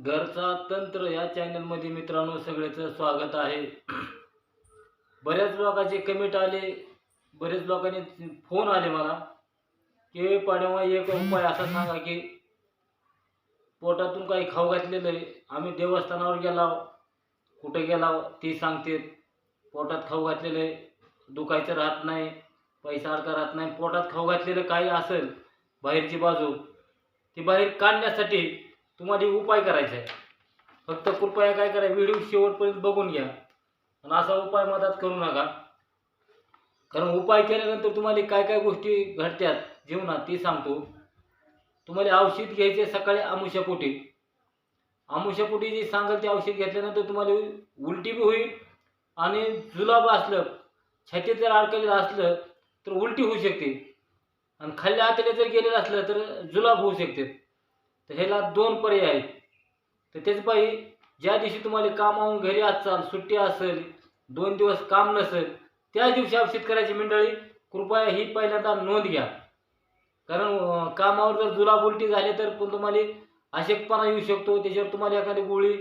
घरचा तंत्र या चॅनलमध्ये मित्रांनो सगळ्याचं स्वागत आहे. बऱ्याच लोकांचे कमेंट आले. बरेच लोकांनी फोन आले मला. की पाड्यामा एक उपाय असा सांगा की पोटातून काही खाऊ घातलेलं आहे. आम्ही देवस्थानावर गेलाव कुठे गेलाव ती सांगते. पोटात खाऊ घातलेलं आहे. दुखायचं राहत नाही. पैसा अडका राहत नाही. पोटात खाऊ घातलेलं काही असेल बाहेरची बाजू ती बाहेर काढण्यासाठी तुम्हाला उपाय करायचा आहे फक्त कृपया काय करा व्हिडिओ शेवटपर्यंत बघून घ्या. आणि असा उपाय मदत करू नका. कारण उपाय केल्यानंतर तुम्हाला काय काय गोष्टी घडतात जीवनात ती सांगतो. तुम्हाला औषध घ्यायचे सकाळी आमुषापोटी आमुषापोटी जी सांगाल ते औषध घेतल्यानंतर तुम्हाला उलटी बी होईल आणि जुलाब असलं छातीत जर अडकलेलं असलं तर उलटी होऊ शकते. आणि खाल्ल्या आतल्या जर गेलेलं असलं तर जुलाब होऊ शकते. तर ह्याला दोन पर्याय आहेत. तर त्याच पायी ज्या दिवशी तुम्हाला कामावून घरी असाल सुट्टी असेल दोन दिवस काम नसेल त्या दिवशी औषध करायची मंडळी कृपया ही पहिल्यांदा नोंद घ्या. कारण कामावर जर जुलाब उलटी झाली तर पण तुम्हाला अशक्तपणा येऊ शकतो. त्याच्यावर तुम्हाला एखादी गोळी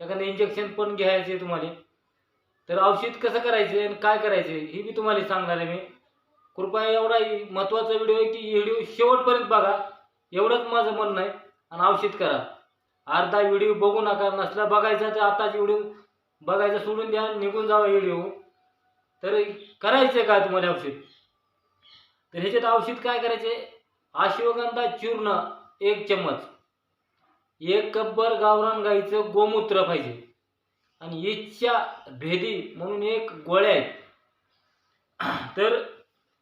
एखादं इंजेक्शन पण घ्यायचे तुम्हाला. तर औषध कसं करायचं आणि काय करायचं हे मी तुम्हाला सांगणार आहे मी. कृपया एवढा महत्त्वाचा व्हिडिओ आहे की व्हिडिओ शेवटपर्यंत बघा. एवढंच माझं म्हणणं आहे. आणि औषध करा. अर्धा व्हिडिओ बघू नका नसला बघायचा तर आताच व्हिडिओ बघायचा सोडून द्या निघून जावा व्हिडिओ. तर करायचं काय तुम्हाला औषध? तर ह्याच्यात औषध काय करायचे अश्वगंधा चूर्ण एक चम्मच. एक कब्बर गावरान गाईचं गोमूत्र पाहिजे. आणि इच्छा भेदी म्हणून एक गोळ्या आहेत. तर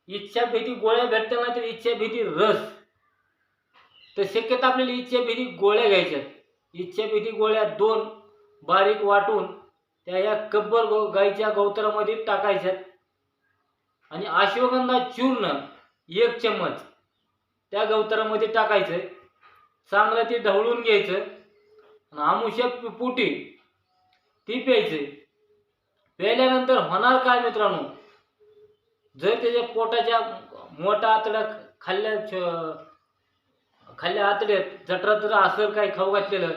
इच्छा भेदी गोळ्या भेटताना तर इच्छा भेदी रस. तर शक्यतो आपल्याला इच्छाभेदी गोळ्या घ्यायच्यात. इच्छाभेदी गोळ्या दोन बारीक वाटून त्या या कब्बर गो गाईच्या गवतरामध्ये टाकायच्यात. आणि अश्वगंधा चूर्ण एक चम्मच त्या गवतरामध्ये टाकायचं. चांगलं ते ढवळून घ्यायचं. आणि आमुष्या पोटी ती प्यायचं. प्यायल्यानंतर होणार काय मित्रांनो? जर त्याच्या पोटाच्या मोठ्या आतड्या खाल्ल्या छ- खाल्ल्या आतड्यात जठरात जर असेल काही खाऊ घातलेलं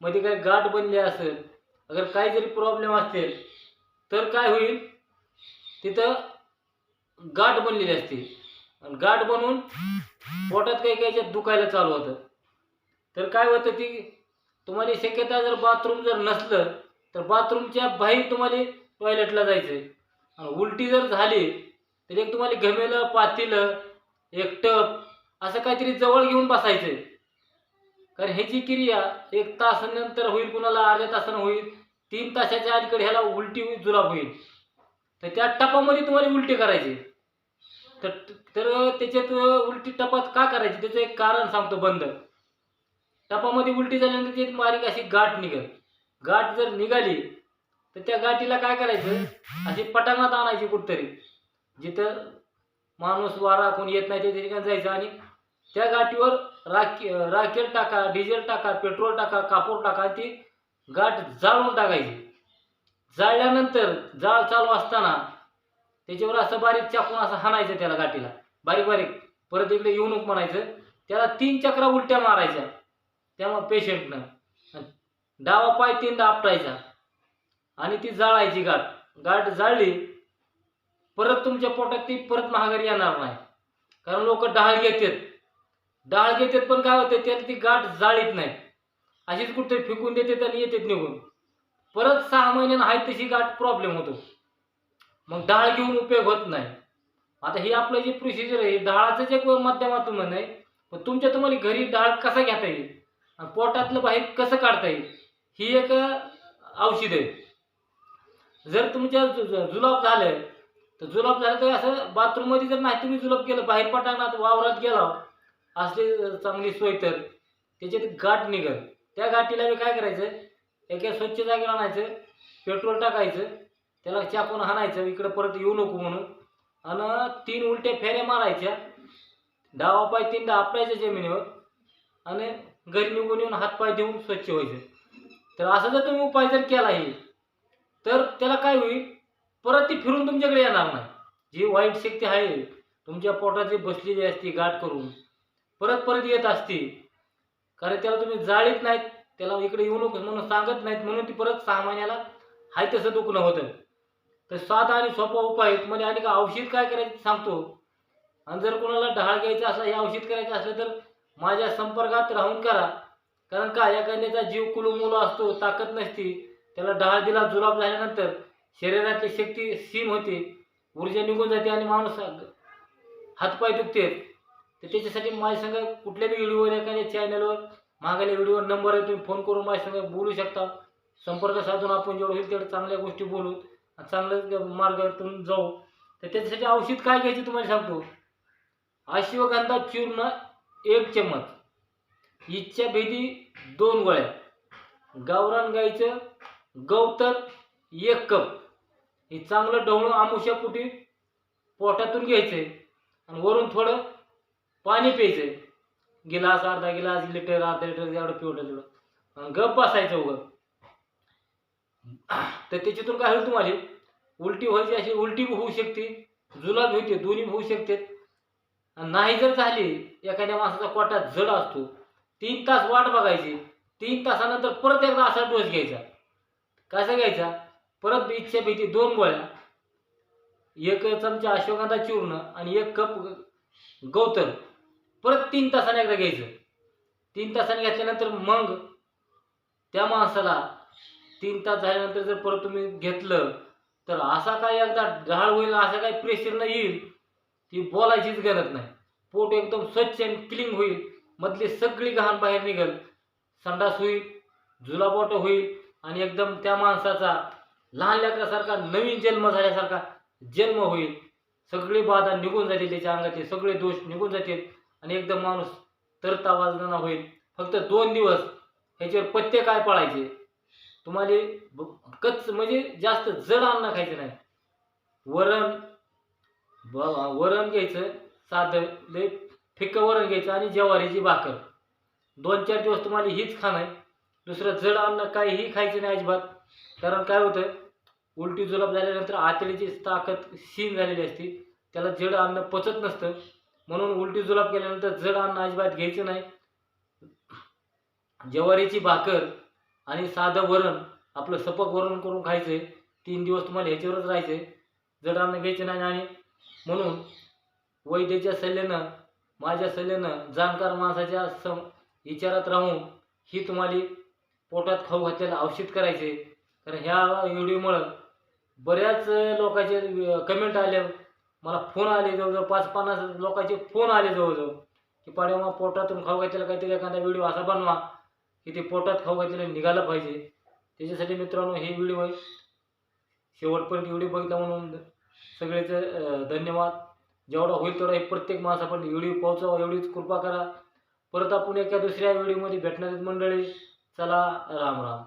मध्ये काही गाठ बनले असेल अगर काही जरी प्रॉब्लेम असतील तर काय होईल? तिथं गाठ बनलेली असते. आणि गाठ बनवून पोटात काही काही दुखायला चालू होतं. तर काय होतं ती तुम्हाला शक्यता जर बाथरूम जर नसलं तर बाथरूमच्या बाहेर तुम्हाला टॉयलेटला जायचं आहे आणि उलटी जर झाली तर एक तुम्हाला घमेलं पातीलं एक टप असं काहीतरी जवळ घेऊन बसायचं. कारण ह्याची क्रिया एक तासानंतर होईल कुणाला अर्ध्या तासानं होईल तीन तासाच्या अलीकडे ह्याला उलटी जुलाब होईल. तर त्या टपामध्ये तुम्हाला उलटी करायची. तर तर त्याच्यात उलटी टपात का करायची? त्याचं एक कारण सांगतो बंद. टपामध्ये उलटी झाल्यानंतर त्यात बारीक अशी गाठ निघल. गाठ जर निघाली तर त्या गाठीला काय करायचं? अशी पटांगणात आणायची कुठतरी. जिथं माणूस वारा कोण येत नाही त्या ठिकाणी जायचं आणि त्या गाठीवर राखी राखेल टाका डिझेल टाका पेट्रोल टाका कापूर टाका ती गाठ जाळून टाकायची. जाळल्यानंतर जाळ चालू असताना त्याच्यावर असं बारीक चाकून असं हाणायचं त्याला गाठीला. बारीक बारीक. परत इकडे येऊ नको म्हणायचं. त्याला तीन चक्रा उलट्या मारायच्या. त्यामुळं पेशंटनं डावा पाय तीनदा आपटायचा. आणि ती जाळायची गाठ. गाठ जाळली परत तुमच्या पोटात ती परत महागारी येणार नाही. कारण लोक डाळ घेतात. डाळ घेतात पण काय होतं त्यात ती गाठ जाळीत नाही. अशीच कुठेतरी फेकून देतात आणि येतात निघून. परत सहा महिन्यानं आहे तशी गाठ प्रॉब्लेम होतो. मग डाळ घेऊन उपयोग होत नाही. आता ही आपलं जे प्रोसिजर आहे डाळाचं जे माध्यमातून आहे. पण तुमच्या तुम्हाला घरी डाळ कसा घेता येईल? आणि पोटातलं बाहेर कसं काढता येईल? ही एक औषध आहे. जर तुमच्या जु- जुलाब झालं तर जुलाब झालं तर असं बाथरूममध्ये जर नाही तुम्ही जुलाब केलं बाहेर पटांगणात वावरात गेला असली चांगली सोय तर त्याच्यात गाठ निघल. त्या गाठीला मी काय करायचं? एका स्वच्छ जागेला आणायचं पेट्रोल टाकायचं त्याला चापून हाणायचं इकडं परत येऊ नको म्हणून. आणि तीन उलट्या फेऱ्या मारायच्या. डावा पाय तीनदा आपल्याच्या जमिनीवर. आणि घरी निघून येऊन हातपाय देऊन स्वच्छ व्हायचं. तर असं जर तुम्ही उपाय जर केला हे तर त्याला काय होईल? परत ती फिरून तुमच्याकडे येणार नाही. जी वाईट शक्ती आहे तुमच्या पोटाची बसलेली असते गाठ करून परत परत येत असते. कारण त्याला तुम्ही जाळीत नाहीत त्याला इकडे येऊ नको म्हणून सांगत नाहीत म्हणून ती परत सहा महिन्याला हाय तसं दुखणं होतं. तर साधा आणि सोपा उपाय आहेत. म्हणजे आणि का औषध काय करायचं सांगतो. आणि जर कोणाला ढाळ घ्यायचा असला हे औषध करायचं असलं तर माझ्या संपर्कात राहून करा. कारण काय? एखाद्याचा जीव कुलुमुलू असतो ताकद नसती. त्याला ढाळ दिला जुलाब झाल्यानंतर शरीराची शक्ती सीम होते. ऊर्जा निघून जाते आणि माणूस हातपाय दुखते. तर त्याच्यासाठी माझ्या संग कुठल्याही व्हिडिओवर एखाद्या चॅनलवर मागायला व्हिडिओवर नंबर आहे तुम्ही फोन करून माझ्यासंग बोलू शकता. संपर्क साधून आपण जेवढं होईल तेवढं चांगल्या गोष्टी बोलू. आणि मार्गातून जाऊ. तर त्याच्यासाठी औषध काय घ्यायचं तुम्हाला सांगतो. अश्वगंधा चूर्ण एक चम्मच. इच्छा भेदी दोन गोळ्या. गावरान गाईचं गवतर एक कप. हे चांगलं ढवळून आमुष्यापोटी पोटातून घ्यायचं आणि वरून थोडं पाणी प्यायचं गिलास अर्धा गिलास लिटर अर्धा लिटर एवढं पिवलं तेवढं. आणि गप बसायचं उगं. तर त्याच्यातून काय होईल तुम्हाला? उलटी व्हायची अशी उलटी होऊ शकते जुलाब होते दोन्ही होऊ शकते. आणि नाही जर झाली एखाद्या माणसाचा कोटा जड असतो तीन तास वाट बघायची तीन तासानंतर परत एकदा असा डोस घ्यायचा. कसा घ्यायचा? परत इच्छा भीती दोन गोळ्या. एक चमचा अश्वगंधा चूर्ण आणि एक कप ग- गौतम परत तीन तासाने एकदा घ्यायचं. तीन तासाने घेतल्यानंतर मग त्या माणसाला तीन तास झाल्यानंतर जर परत तुम्ही घेतलं तर असा काय एकदा ढाळ होईल असा काय प्रेशर नाही येईल. ती बोलायचीच गरज नाही. पोट एकदम स्वच्छ आणि क्लीन होईल. मधली सगळी घाण बाहेर निघेल. संडास होईल जुलाबोट होईल आणि एकदम त्या माणसाचा लहान लेकरासारखा नवीन जन्म झाल्यासारखा जन्म होईल. सगळी बाधा निघून जातील त्याच्या अंगाचे सगळे दोष निघून जातील आणि एकदम माणूस तरता वाजताना होईल. फक्त दोन दिवस ह्याच्यावर पत्ते काय पाळायचे? तुम्हाला कच्च म्हणजे जास्त जड अन्न खायचं नाही. वरण ब- वरण घ्यायचं साधं लय फिक्कं वरण घ्यायचं आणि ज्वारीची भाकर. दोन चार दिवस तुम्हाला हीच खाणं आहे. दुसरं जड अन्न काहीही खायचं नाही अजिबात. कारण काय होतं? उलटी जुलाब झाल्यानंतर आतडीची ताकद सीन झालेली असते. त्याला जड अन्न पचत नसतं. म्हणून उलटी जुलाब केल्यानंतर जड अन्न अजिबात घ्यायचं नाही. ज्वारीची भाकर आणि साधं वरण आपलं सपक वरण करून खायचं. तीन दिवस तुम्हाला ह्याच्यावरच राहायचं. जड अन्न घ्यायचं नाही आणि म्हणून वैद्याच्या सल्ल्यानं माझ्या सल्ल्यानं जाणकार माणसाच्या सम विचारात राहून ही तुम्हाला पोटात खाऊ घातलेलं औषध करायचे. कारण ह्या व्हिडिओमुळं बऱ्याच लोकांचे कमेंट आले. मला फोन आले जवळजवळ पाच पन्नास लोकांचे फोन आले जवळजवळ. की पाड्या पोटातून खाऊ घातलेला काहीतरी एखादा व्हिडिओ असा बनवा की ते पोटात खाऊ घातलेलं निघालं पाहिजे. त्याच्यासाठी मित्रांनो हे व्हिडिओ आहे. शेवटपर्यंत व्हिडिओ बघितला म्हणून सगळेच धन्यवाद. जेवढा होईल तेवढा हे प्रत्येक माणसापर्यंत व्हिडिओ पोहोचावा. एवढीच कृपा करा. परत आपण एका दुसऱ्या व्हिडिओमध्ये भेटणार आहेत मंडळी. चला राम राम.